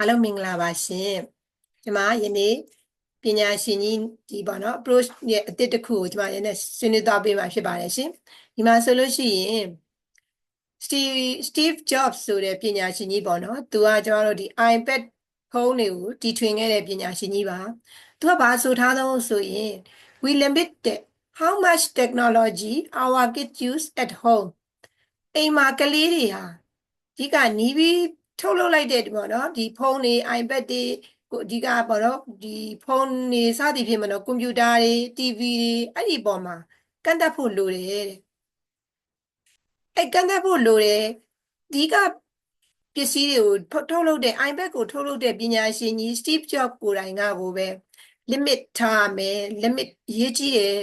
အားလုံးမင်္ဂလာပါရှင်ကျွန်မယနေ့ပညာရှင်ကြီးဒီပေါ့နော် approach ရဲ့အသစ်တစ်ခုကိုကျွန်မယနေ့ဆွေးနွေးသွားပေးမှာဖြစ်ပါတယ်ရှင်ဒီမှာဆိုလို့ရှိရင် Steve Steve Jobs ဆိုတဲ့ပညာရှင်ကြီးပေါ့နော်သူကကျွန်တော်တို့ဒီ iPad ဖုန်းတွေကိုတီထွင်ခဲ့တဲ့ပညာရှင်ကြီးပါသူကဘာဆိုထားတော့ဆိုရင် we limit the how much technology our kids use at home အိမ်မှာကလေးတွေဟာဒီကနီးပြီး ထုတ်လုပ်လိုက်တဲ့ပေါ့နော်ဒီဖုန်းတွေ iPad တွေကိုအဓိကပေါ့နော်ဒီဖုန်းတွေစသည်ဖြင့်မနော်ကွန်ပျူတာတွေ TV တွေအဲ့ဒီပေါ်မှာကန့်သက်ဖို့လိုတယ်တဲ့အဲ့ကန့်သက်ဖို့လိုတယ်ဒီကပစ္စည်းတွေကိုထုတ်လုပ်တဲ့ iPad ကိုထုတ်လုပ်တဲ့ပညာရှင်ကြီး Steve Jobs ကိုယ်တိုင်ကကိုပဲ limit ထားမယ် limit ရေးကြည့်တယ်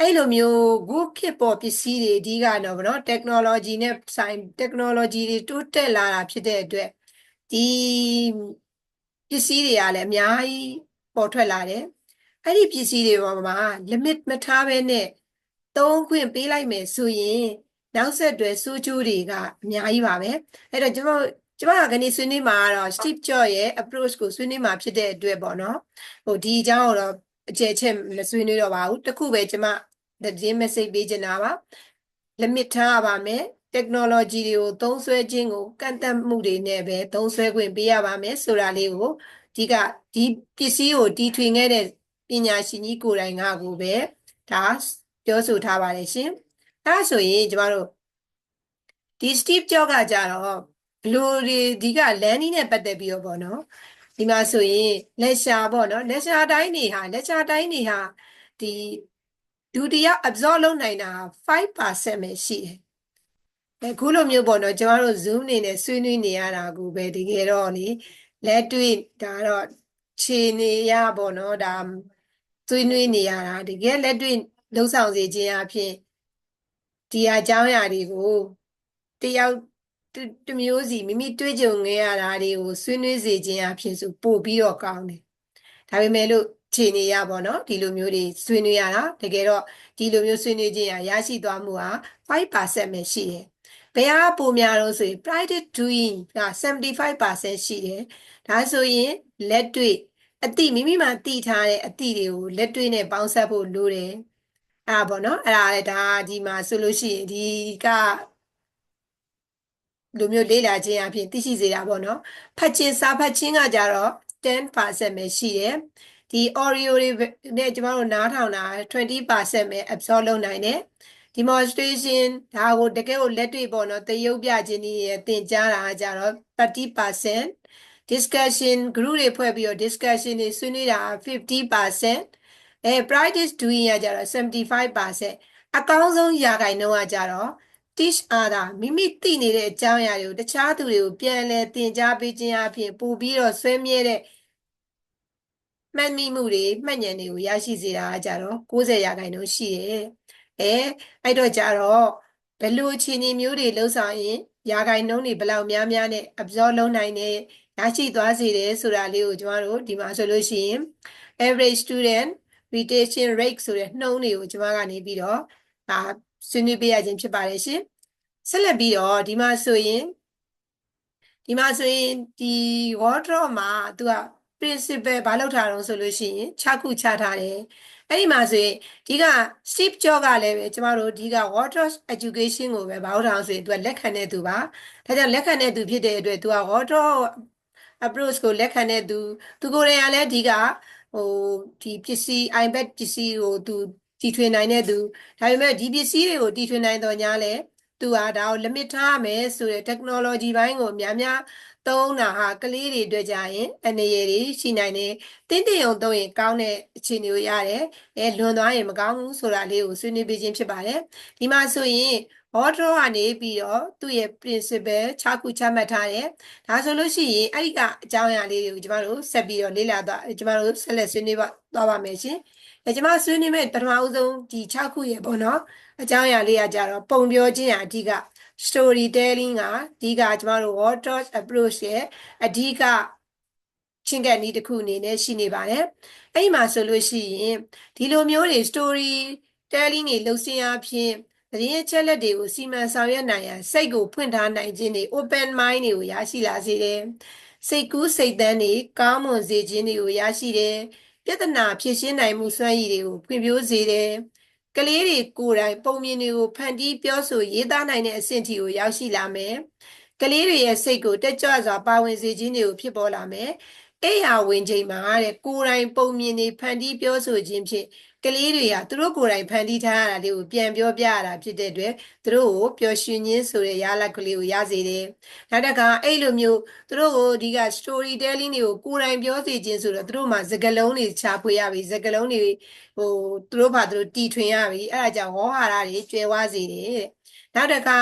အဲ့လိုမျိုးခုခေတ်ပေါ်ပစ္စည်းတွေအဓိကတော့ဗောနော် technology နဲ့ဆိုင် technology တွေတိုးတက်လာတာဖြစ်တဲ့အတွက် ဒီပစ္စည်းတွေကလည်းအများကြီးပေါ်ထွက်လာတယ်အဲ့ဒီပစ္စည်းတွေပေါ်မှာ limit မထားဘဲနဲ့သုံးခွင့်ပေးလိုက်မယ်ဆိုရင်နောက်ဆက်တွဲဆိုးကျိုးတွေကအများကြီးပါပဲအဲ့တော့ကျွန်တော်ကျွန်မကခဏဆွေးနွေးမှာကတော့ Steve Jobs ရဲ့ approach ကိုဆွေးနွေးမှာဖြစ်တဲ့အတွက်ပေါ့နော်ဟိုဒီအကြောင်းကိုတော့အကျယ်ချက်မဆွေးနွေးတော့ပါဘူးတခုပဲကျွန်မသတင်း message ပေးချင်တာပါ limit ထားပါမယ် technology တွေကိုသုံးစွဲခြင်းကိုကန့်သတ်မှုတွေနဲ့ပဲသုံးစွဲခွင့်ပေးရပါမယ်ဆိုတာလေးကိုဒီကဒီပစ္စည်းကိုတီထွင်ခဲ့တဲ့ပညာရှင်ကြီးကိုယ်တိုင်ကကိုပဲဒါပြောဆိုထားပါတယ်ရှင်အဲဒါဆိုရင်ကျမတို့ဒီ Steve Jobs ကကြတော့ဘလို့ဒီဒီက landing နဲ့ပတ်သက်ပြီးတော့ပေါ့နော်ဒီမှာဆိုရင်လက်ရှာပေါ့နော်လက်ရှာတိုင်းနေဟာလက်ရှာတိုင်းနေဟာဒီဒုတိယ absorb လုပ်နိုင်တာ5%ပဲရှိတယ် အခုလိုမျိုးပေါ့နော်ကျွန်တော်တို့ Zoom နေနဲ့ဆွေးနွေးနေရတာကိုပဲတကယ်တော့လေလက်တွေ့ဒါတော့ခြေနေရပေါ့နော်ဒါဆွေးနွေးနေရတာတကယ်လက်တွေ့လှုပ်ဆောင်စေခြင်းအဖြစ်ဒီအကြောင်းအရာတွေကိုတယောက်တမျိုးစီမိမိတွေးကြုံခဲ့ရတာတွေကိုဆွေးနွေးစေခြင်းအဖြစ်ဆိုပို့ပြီးတော့ကောင်းတယ်ဒါပေမဲ့လို့ခြေနေရပေါ့နော်ဒီလိုမျိုးတွေဆွေးနွေးရတာတကယ်တော့ဒီလိုမျိုးဆွေးနွေးခြင်းရရှိသွားမှုဟာ5%ပဲရှိတယ် ဘယ်ဟာပိုများတော့ဆိုရင် private doing က75%ရှိတယ်ဒါဆိုရင်လက်တွေ့အတိမိမိမှာတည်ထားတဲ့အတိတွေကိုလက်တွေ့နဲ့ပေါင်းစပ်ဖို့လိုတယ်အဲ့ဒါပေါ့နော်အဲ့ဒါလည်းဒါဒီမှာဆိုလို့ရှိရင်ဒီကလူမျိုးလေးလာခြင်းအပြင်သိရှိစေတာပေါ့နော်ဖတ်ခြင်းစာဖတ်ခြင်းကကြတော့10%ပဲရှိတယ်ဒီ Oreo တွေနဲ့ကျမတို့နားထောင်တာ20%ပဲ absorb လုပ်နိုင်တယ် demonstration ဒါကိုတကယ်ကိုလက်တွေ့ပေါ့နော်တရုပ်ပြခြင်းတွေသင်ကြားတာကြတော့30% discussion group တွေဖွဲ့ပြီးတော့ discussion တွေဆွေးနွေးတာ50%အဲ practice doing ရကြတော့75%အကောင်းဆုံးရာခိုင်နှုန်းကကြတော့ teach other မိမိသိနေတဲ့အကြောင်းအရာတွေကိုတခြားသူတွေကိုပြန်လည်သင်ကြားပေးခြင်းအပြင်ပို့ပြီးတော့ဆွေးမြဲတဲ့မှတ်မိမှုတွေမှတ်ဉာဏ်တွေကိုရရှိစေတာကြတော့90ရာခိုင်နှုန်းရှိတယ်။ အဲအဲ့တော့ကြတော့ဘယ်လိုအခြေအနေမျိုးတွေလှုပ်ဆောင်ရင်ရာခိုင်နှုန်းတွေဘယ်လောက်များများနဲ့ absorb လုပ်နိုင်တယ်ရရှိသွားစေတယ်ဆိုတာလေးကိုကျွန်တော်တို့ဒီမှာဆိုလို့ရှိရင် average student retention rate ဆိုတဲ့နှုန်းတွေကိုကျွန်မကနေပြီးတော့ဒါဆွေးနွေးပေးရခြင်းဖြစ်ပါတယ်ရှင်ဆက်လက်ပြီးတော့ဒီမှာဆိုရင်ဒီမှာဆိုရင်ဒီ wardrobe မှာသူက principle ဘာလုပ်ထားတော့ဆိုလို့ရှိရင်6ခုချထားတယ်အဲ့ဒီမှာဆိုရင်ဒီက Steve Jobs ကလည်းပဲကျမတို့ဒီက water education ကိုပဲဘာလို့ထားဆိုရင်သူကလက်ခံတဲ့သူပါဒါကြောင့်လက်ခံတဲ့သူဖြစ်တဲ့အတွက်သူက water approach ကိုလက်ခံတဲ့သူသူကိုယ်တိုင်ကလည်းဒီကဟိုဒီပစ္စည်း iPad ပစ္စည်းကိုသူတီထွင်နိုင်တဲ့သူဒါပေမဲ့ဒီပစ္စည်းတွေကိုတီထွင်နိုင်တော့ညာလဲ သူကဒါကို limit ထားမယ်ဆိုတဲ့ technology ဘိုင်းကိုများများသုံးတာဟာကလေးတွေအတွက်ကြရင်အနေရည်တွေရှိနိုင်တယ်တင်းတင်းုံသုံးရင်ကောင်းတဲ့အခြေအနေကိုရတယ်အဲလွန်သွားရင်မကောင်းဘူးဆိုတာလေးကိုဆွေးနွေးပေးခြင်းဖြစ်ပါတယ်ဒီမှာဆိုရင် order ကနေပြီးတော့သူ့ရဲ့ principle 6ခုချမှတ်ထားတယ်ဒါဆိုလို့ရှိရင်အဲ့ဒီကအကြောင်းအရာလေးတွေကိုကျမတို့ဆက်ပြီးတော့လေ့လာသွားကျမတို့ဆက်လက်ဆွေးနွေးပါသွားပါမယ်ရှင်အဲကျမဆွေးနွေးမဲ့ပထမဦးဆုံးဒီ6ခုရဲ့ပေါ့နော် အကြောင်းအရာလေးကကြတော့ပုံပြောခြင်းအဓိက storytelling ကအဓိကကျမတို့ water approach ရဲ့အဓိကချင်းကပ်နည်းတစ်ခုအနေနဲ့ရှိနေပါတယ်အဲ့ဒီမှာဆိုလို့ရှိရင်ဒီလိုမျိုးတွေ story telling တွေလှုပ်ရှားအဖြစ်သတင်းအချက်လက်တွေကိုစီမံဆောင်ရွက်နိုင်ရန်စိတ်ကိုဖွင့်ထားနိုင်ခြင်းတွေ open mind တွေကိုရရှိလာစေတယ်စိတ်ကူးစိတ်သန်းတွေကောင်းမွန်စေခြင်းတွေကိုရရှိတယ်ပြဿနာဖြေရှင်းနိုင်မှုစွမ်းရည်တွေကိုဖွံ့ဖြိုးစေတယ် ကလေးတွေကိုယ်တိုင်ပုံမြင်တွေကိုဖန်တီးပြောဆိုရေးသားနိုင်တဲ့အဆင့်ထိကိုရောက်ရှိလာမယ်ကလေးတွေရဲ့စိတ်ကိုတက်ကြွစွာပါဝင်စေခြင်းတွေကိုဖြစ်ပေါ်လာမယ် အိယာဝင်ချိန်မှာတဲ့ကိုယ်တိုင်ပုံမြင်တွေဖန်တီးပြောဆိုခြင်းဖြင့်ကလေးတွေကသူတို့ကိုယ်တိုင်ဖန်တီးထားရတာတွေကိုပြန်ပြောပြရတာဖြစ်တဲ့အတွက်သူတို့ကိုပျော်ရွှင်ခြင်းဆိုတဲ့ရလဒ်ကလေးကိုရစေတယ်။နောက်တစ်ခါအဲ့လိုမျိုးသူတို့ကိုဒီက story telling တွေကိုကိုယ်တိုင်ပြောစေခြင်းဆိုတော့သူတို့မှာစကားလုံးတွေချဖွေရပြီစကားလုံးတွေဟိုသူတို့ဘာသူတို့တီထွင်ရပြီအဲ့ဒါကြောင့်ဝေါ်ဟာရတွေကျွဲဝစေတယ်တဲ့။ နောက်တစ်ခါ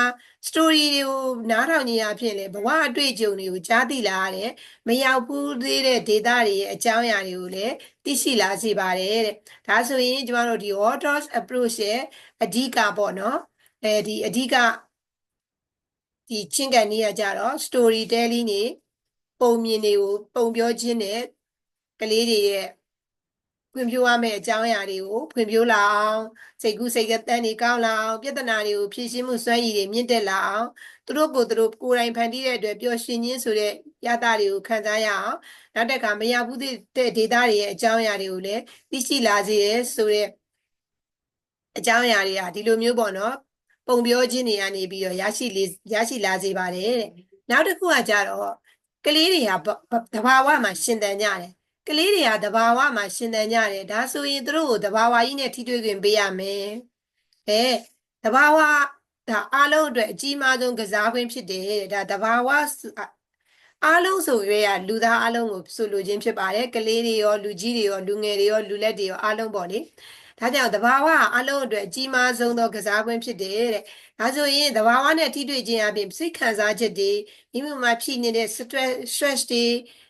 story တွေကိုနားထောင်နေရဖြစ်လေဘဝအတွေ့အကြုံတွေကိုကြားသိလာရတယ်မရောက်ဘူးသေးတဲ့ data တွေရဲ့အကြောင်းအရာတွေကိုလည်းသိရှိလာစေပါတယ်တဲ့ဒါဆိုရင်ကျမတို့ဒီ Waters approach ရဲ့အဓိကပေါ့နော်အဲဒီအဓိကဒီချင်းကန်ကြီးကကြတော့ story telling နေပုံမြင်တွေကိုပုံပြောခြင်းနဲ့ကလေးတွေရဲ့ ဖွံ့ဖြိုးရမယ့်အကြောင်းအရာတွေကိုဖွံ့ဖြိုးလာအောင်စိတ်ကူးစိတ်ကတန်းတွေကောင်းလာအောင်ပြဿနာတွေကိုဖြေရှင်းမှုစွမ်းရည်တွေမြင့်တက်လာအောင်သူတို့ကိုယ်သူတို့ကိုယ်တိုင်ဖန်တီးတဲ့အတွက်ပျော်ရွှင်ခြင်းဆိုတဲ့ရတာတွေကိုခံစားရအောင်နောက်တစ်ခါမရဘူးတဲ့ဒေတာတွေရဲ့အကြောင်းအရာတွေကိုလည်းသိရှိလာစေရဲဆိုတဲ့အကြောင်းအရာတွေကဒီလိုမျိုးပေါ့နော်ပုံပြောခြင်းတွေကနေပြီးတော့ရရှိလေရရှိလာစေပါတယ်တဲ့နောက်တစ်ခုကကြတော့ကလေးတွေကတဘာဝမှာရှင်သန်ကြတယ် ကလေးတွေကတဘာဝမှာရှင်သန်ကြတယ်ဒါဆိုရင်သူတို့ကိုတဘာဝကြီးနဲ့ထိတွေ့ခွင့်ပေးရမယ်အဲတဘာဝဒါအားလုံးအတွက်အကြီးမားဆုံးကစားခွင့်ဖြစ်တယ်ဒါတဘာဝအားလုံးဆိုရွေးရလူသားအားလုံးကိုဆိုလိုခြင်းဖြစ်ပါတယ်ကလေးတွေရောလူကြီးတွေရောလူငယ်တွေရောလူလက်တွေရောအားလုံးပေါ့လေ ဒါကြောင့်တဘာဝအလုံးအတွက်အကြီးမားဆုံးသောကစားကွင်းဖြစ်တယ်တဲ့။ဒါဆိုရင်တဘာဝနဲ့ထိတွေ့ခြင်းအပြင်စိတ်ခံစားချက်တွေမိမိမှာဖြစ်နေတဲ့ stress stress တွေ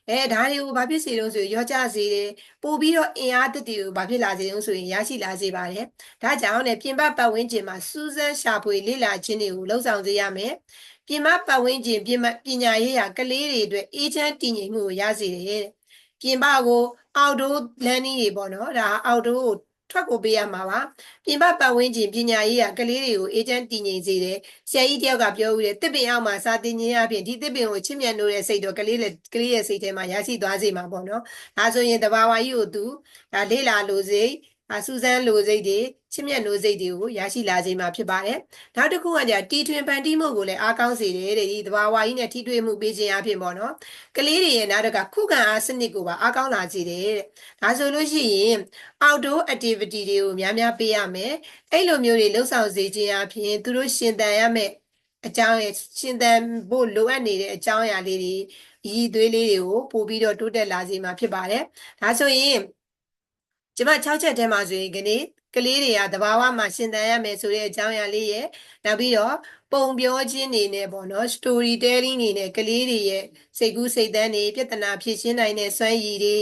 အဲဒါတွေကိုဘာဖြစ်စေလို့ဆိုရောကြစေတယ်ပို့ပြီးတော့အင်အားတက်တွေကိုဘာဖြစ်လာစေလို့ဆိုရင်ရရှိလာစေပါတယ်ဒါကြောင့်လည်းပြင်ပပတ်ဝန်းကျင်မှာစူးစမ်းရှာဖွေလေ့လာခြင်းတွေကိုလှုံ့ဆော်စေရမယ်ပြင်ပပတ်ဝန်းကျင်ပြင်ပညာရေးရာကလေးတွေအတွက်အေးချမ်းတည်ငြိမ်မှုကိုရစေတယ်တဲ့ပြင်ပကို outdoor learning တွေပေါ့နော်ဒါ outdoor ကို ထွက်ကိုပေးရမှာပါပြင်ပပတ်ဝန်းကျင်ပညာရေးကကလေးတွေကိုအေဂျင့်တည်ငြိမ်စေတယ်ဆရာကြီးတယောက်ကပြောဦးတယ်တစ်ပင်အောက်မှာစာတင်ခြင်းအပြင်ဒီတစ်ပင်ကိုချစ်မြတ်လို့တဲ့စိတ်တော့ကလေးလေကလေးရဲ့စိတ်ထဲမှာရရှိသွားစေမှာပေါ့နော်ဒါဆိုရင်တဘာဝကြီးကိုသူဒါလေးလာလို့စိတ် အစူဇန်လိုစိတ်တွေချစ်မြတ်လိုစိတ်တွေကိုရရှိလာစေမှာဖြစ်ပါတယ်။နောက်တစ်ခုကじゃတီထွင်ဖန်တီးမှုကိုလည်းအားကောင်းစေတယ်တဲ့ဒီသဘာဝကြီးနဲ့ထိတွေ့မှုပေးခြင်းအဖြစ်ပေါ့နော်။ကလေးတွေရဲ့နောက်တစ်ခါခုခံအားစနစ်ကိုပါအားကောင်းလာစေတယ်တဲ့။ဒါဆိုလို့ရှိရင် outdoor activity တွေကိုများများပေးရမယ်။အဲ့လိုမျိုးတွေလှုပ်ဆောင်စေခြင်းအဖြစ်သူတို့ရှင်သန်ရမယ်အကြောင်းရဲ့ရှင်သန်ဖို့လိုအပ်နေတဲ့အကြောင်းအရာလေးတွေရည်သွေးလေးတွေကိုပို့ပြီးတော့တိုးတက်လာစေမှာဖြစ်ပါတယ်။ဒါဆိုရင် ကျမ6ချက်ထဲမှာဆိုရင်ခဏကလေးတွေကတဘာဝမှာရှင်သန်ရမယ်ဆိုတဲ့အကြောင်းအရာလေးရဲ့နောက်ပြီးတော့ပုံပြောခြင်းနေနဲ့ပေါ့နော် story telling နေနဲ့ကလေးတွေရဲ့စိတ်ကူးစိတ်သန်းတွေပြဿနာဖြေရှင်းနိုင်တဲ့စွမ်းရည်တွေ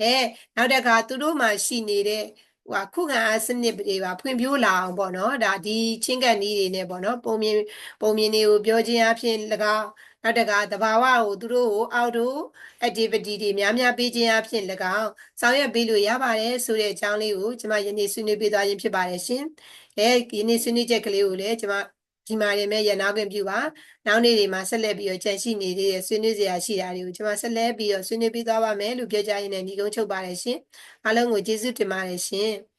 အဲနောက်တစ်ခါသူတို့မှာရှိနေတဲ့ဟိုခုခံအားစနစ်တွေပါဖွံ့ဖြိုးလာအောင်ပေါ့နော်ဒါဒီချင်းကန်နီးတွေနဲ့ပေါ့နော်ပုံမြင်ပုံမြင်တွေကိုပြောခြင်းအဖြစ်၎င်း နောက်တကသဘာဝကိုသူတို့ကို outdoor activity တွေများများပေးခြင်းအဖြစ်၎င်းဆောင်ရွက်ပေးလို့ရပါတယ်ဆိုတဲ့အကြောင်းလေးကိုကျွန်မယနေ့ဆွေးနွေးပေးသွားခြင်းဖြစ်ပါတယ်ရှင်။အဲယနေ့ဆွေးနွေးချက်ကလေးကိုလည်းကျွန်မဒီမှာနေမဲ့ရနာခွင့်ပြုပါနောက်နေ့တွေမှာဆက်လက်ပြီးတော့ကြံရှိနေတဲ့ဆွေးနွေးစရာရှိတာတွေကိုကျွန်မဆက်လက်ပြီးတော့ဆွေးနွေးပေးသွားပါမယ်လို့ပြောကြရင်းနဲ့ညီကုန်းချုပ်ပါတယ်ရှင်အားလုံးကိုကျေးဇူးတင်ပါတယ်ရှင်။